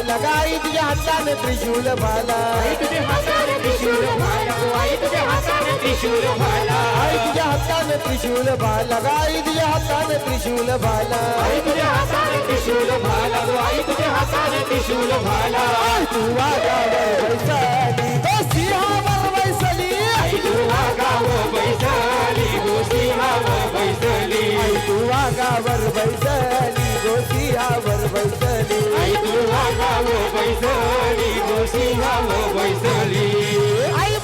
भाला गाई तुझ्या हाताने त्रिशूल भाला आई तुझ्या हाताने त्रिशूल भाला गो आई तुझ्या हाताने त्रिशूल भाला आई तुझ्या हाताने त्रिशूल भाला गाई तुझ्या हाताने त्रिशूल भाला आई तुझ्या हाताने त्रिशूल भाला आई तुझ्या हाताने त्रिशूल तू तो सिंहावर आई तू सिंहावर तू बैसली गो सिंहावर बैसली आई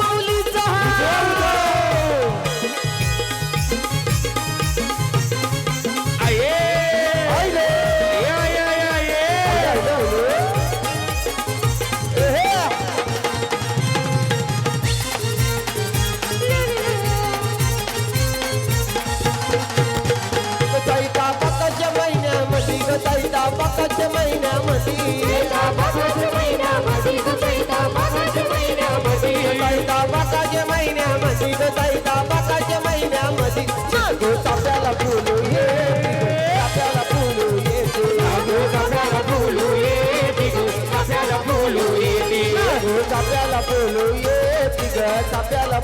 पकाच्या महिन्यामध्ये ग चैता पकाच्या महिन्यामध्ये. ग चैता पकाच्या महिन्यामध्ये नागो चाप्याला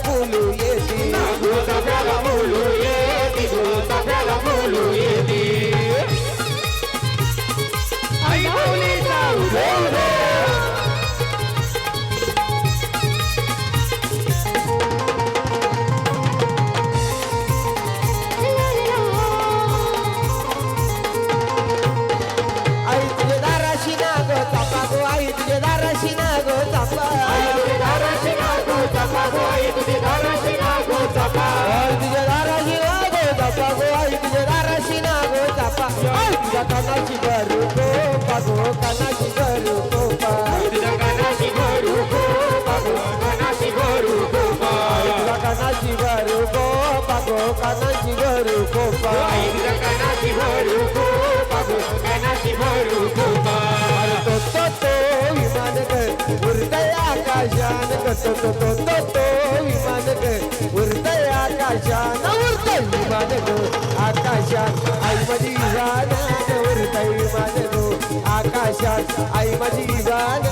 फुलू ये कानाची भरू गो पागो. कानाची भरू गो कानाशी भरू गो तो तो तो विमान ग उरतय आकाशान तो तो तो तो तो विमान ग उरतय आकाशान उरतय विमान ग आकाशात आई माझी विमान ग आकाशात आई माझी जान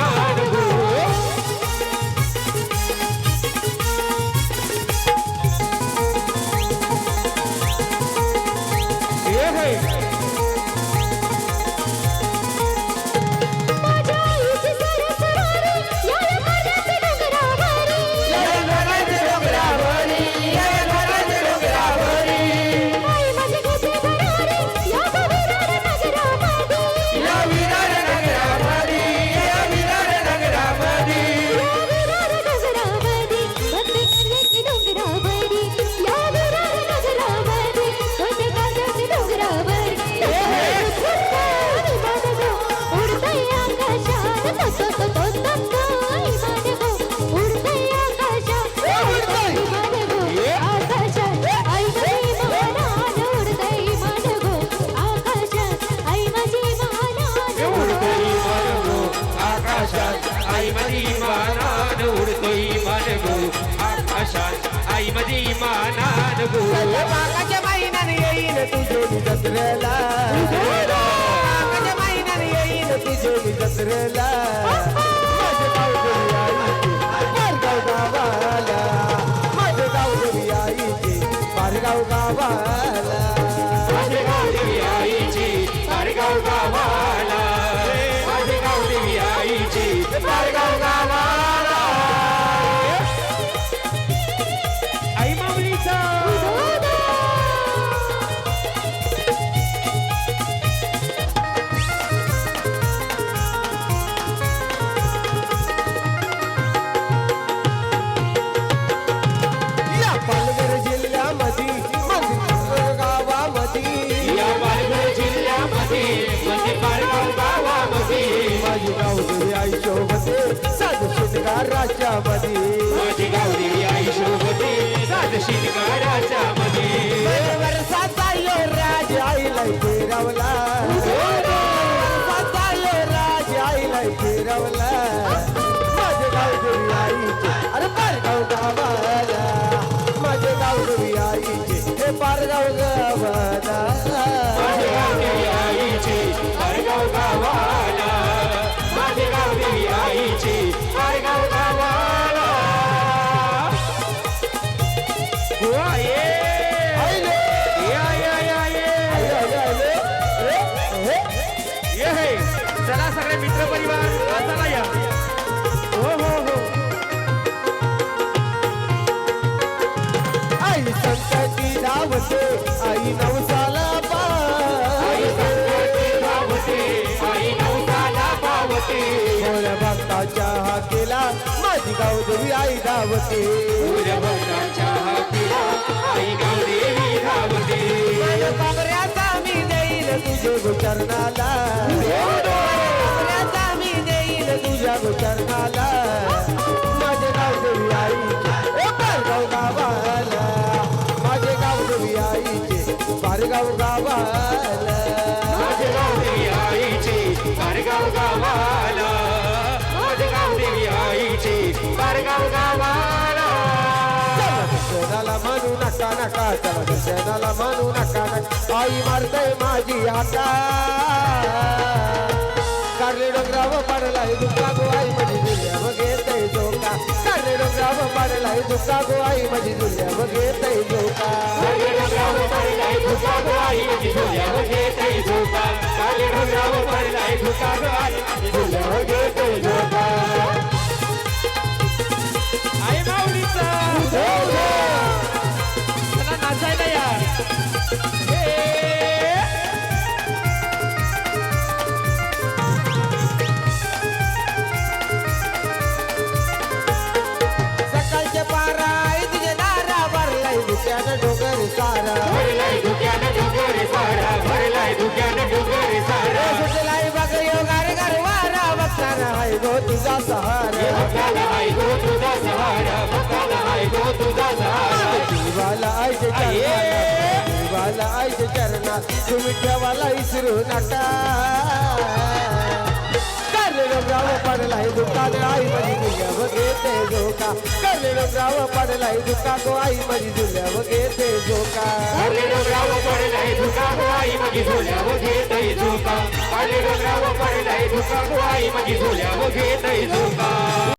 मागाच्या महिन्याने येईन तुझे जत्रेला मागाच्या महिन्याने येईन तुझे जत्रेला माझे गाव घरी बारगाव गावाला. माझे गाव घरी बारगाव गावाला. मित्र परिवार वाचायला या. हो हो हो. आई संकटी धावते आई नवसाला आई संकटी धावते आई नवसाला पावते. मोर भक्ताच्या हाकेला माझी गावदेवी आई धावते. सूर्य भक्ताच्या हातीला आई गावदेवी धावते बाबऱ्याचा मी देईल तुझे देईल गोचरणाला माझे गावदेवी आईचे ए पारगाव गावाला. माझे गावदेवी आईचे पारगाव गावाला. माझे गावदेवी आईचे पारगाव गावाला. माझे गावदेवी आईचे पारगाव गावाला. म्हणू नका नका चला म्हणू नका नका. आई मारते माझी आका कारले डोंगराव पडलाय दुसरा गो आई माझी दुर्या बघेते जोका कारले डोंगराव पडलाय दुःखा डोंगराव पडलाय दुसरा गो आई माझी झोल्यावर झोका. काले डोंगराव सहारा. देवाला आयचे देवाला आयचे चरणात तुम्ही ठेवाला विसरू नका. करले डोंगराव पडलाय दुकान आई माझी घेते झोका करले डोंगराव पडलाय दुका. गो आई माझी झुल्याव घेते झोका काले डोंगराव पडलाय दुका. गो आई माझी झुल्याव घेते झोका काले डोंगराव पडलाय दुका. गो आई माझी झुल्याव घेते झोका